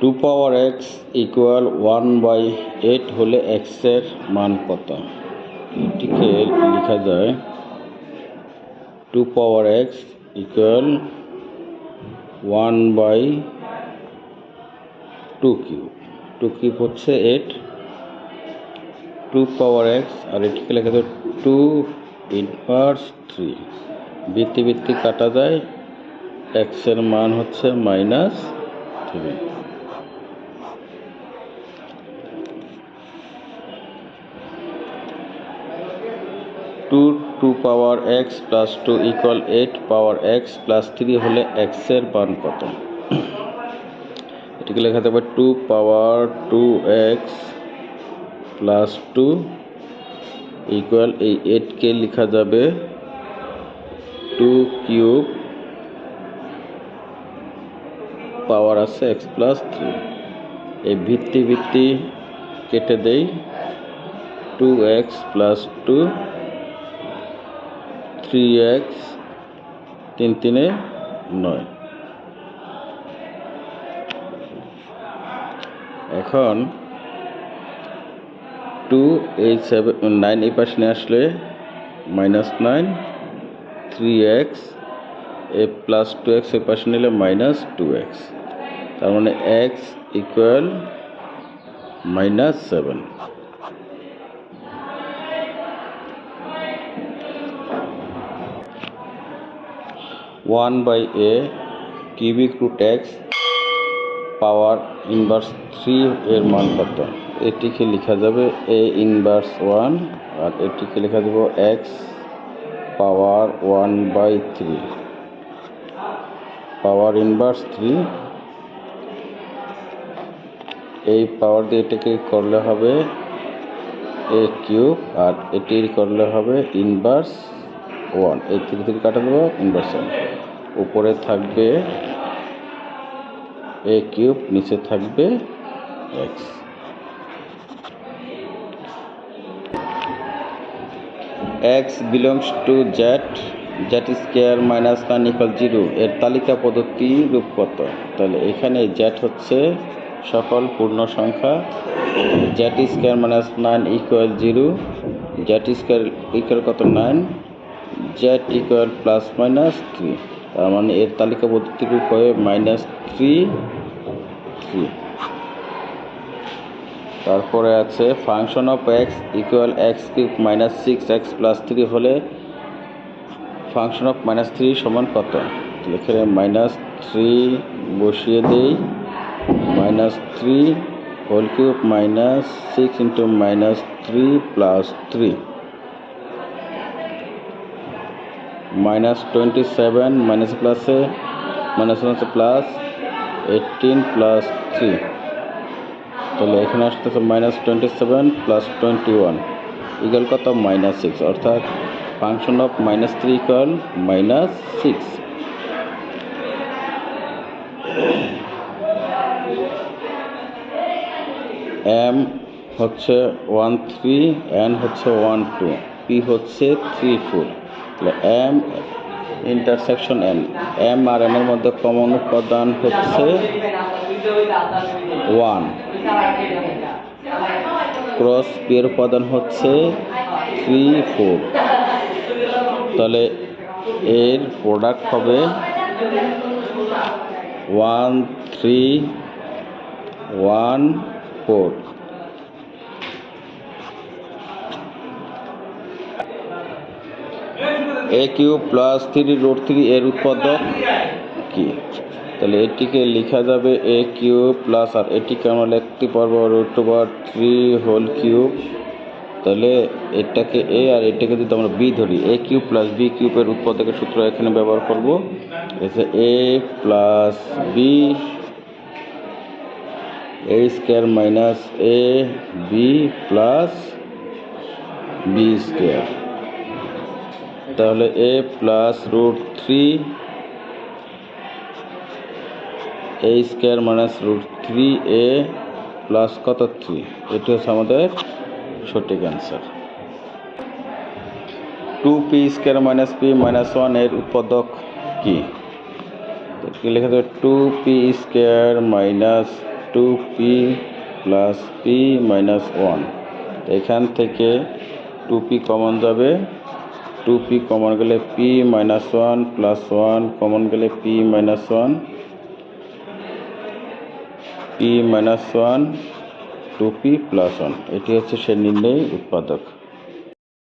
Two power X equal one by eight হলে এক্সের মান কত? এটিকে লেখা যায় two power X equal one by two cube. Two cube হচ্ছে এইট। টু পাওয়ার এক্স, আর এটিকে লেখা যায় টু ইনভার্স থ্রি। বৃত্তি বৃত্তি কাটা যায় এক্সের মান হচ্ছে minus three. Two two power X plus two equal eight power X plus three হলে এক্সের মান কত? এটিকে লেখা যাবে two power two X plus two equal এই এইটকে লেখা যাবে টু কিউব পাওয়ার আছে এক্স প্লাস থ্রি এই ভিত্তি ভিত্তি কেটে দেই two X plus two three X তিন তিনে নয়। এখন টু এইট সেভেন নাইন এই পাশে নিয়ে আসলে মাইনাস নাইন থ্রি এক্স এ প্লাস টু এক্স এই পাশে নিলে মাইনাস টু এক্স তার মানে x equal minus seven one by a cubic root x power inverse three এর মান কত? এটিকে লেখা যাবে এ ইনভার্স ওয়ান আর এটিকে লেখা দেব x power one by three. Power inverse three, এই পাওয়ার দিয়ে এটাকে করলে হবে এ কিউব আর এটির করলে হবে ইনভার্স ওয়ান, এই থ্রি থেকে কাটা দেবো ইনভার্স ওয়ান উপরে থাকবে এ কিউব নিচে থাকবে x x belongs to z z square minus nine equal zero এর তালিকা পদ্ধতি রূপ কত তাহলে এখানে জ্যাট হচ্ছে সকল পূর্ণ সংখ্যা। Z square minus nine equal zero z square equal কত? Nine z equal plus minus three তার মানে এর তালিকা পদ্ধতি রূপ হয়ে মাইনাস থ্রি থ্রি তারপরে আছে function of x equal x cube minus six x plus three হলে ফাংশন অফ মাইনাস থ্রি সমান কত? এখানে মাইনাস থ্রি বসিয়ে দেই। Minus three whole cube minus six into minus three plus three minus twenty seven minus প্লাসে minus মাইনাসে plus eighteen plus three. তাহলে এখানে আসতেছে minus twenty seven plus twenty one. Equal কত? Minus six. অর্থাৎ function of minus three equal minus six. M হচ্ছে one three, N হচ্ছে one two, P হচ্ছে থ্রি ফোর। তাহলে এম ইন্টারসেকশন এম এম আর এন এর মধ্যে কমন উপাদান হচ্ছে ওয়ান ক্রস এর উপাদান হচ্ছে থ্রি ফোর তাহলে এর প্রোডাক্ট হবে one three one four a q plus three root three এর উৎপাদক কি? তাহলে এটিকে লেখা যাবে এ কিউ প্লাস আর এটিকে আমরা লিখতে পারব root over three whole cube তাহলে এটাকে এ আর এটাকে যদি আমরা বি ধরি এ কিউব প্লাস বি কিউবের উৎপাদকের সূত্র এখানে ব্যবহার করব। এসে a plus b a square minus a b plus b square তাহলে a plus root three a square minus root three a plus কত থ্রি এটি হচ্ছে আমাদের সঠিক answer two p square minus p minus ওয়ানের উৎপাদক কি? লেখা যাবে two p square minus two p plus p minus one এখান থেকে টু পি কমন যাবে টু পি কমন গেলে p minus one plus one common গেলে p minus one p minus one two p plus one এটি হচ্ছে সে নির্ণয় উৎপাদক।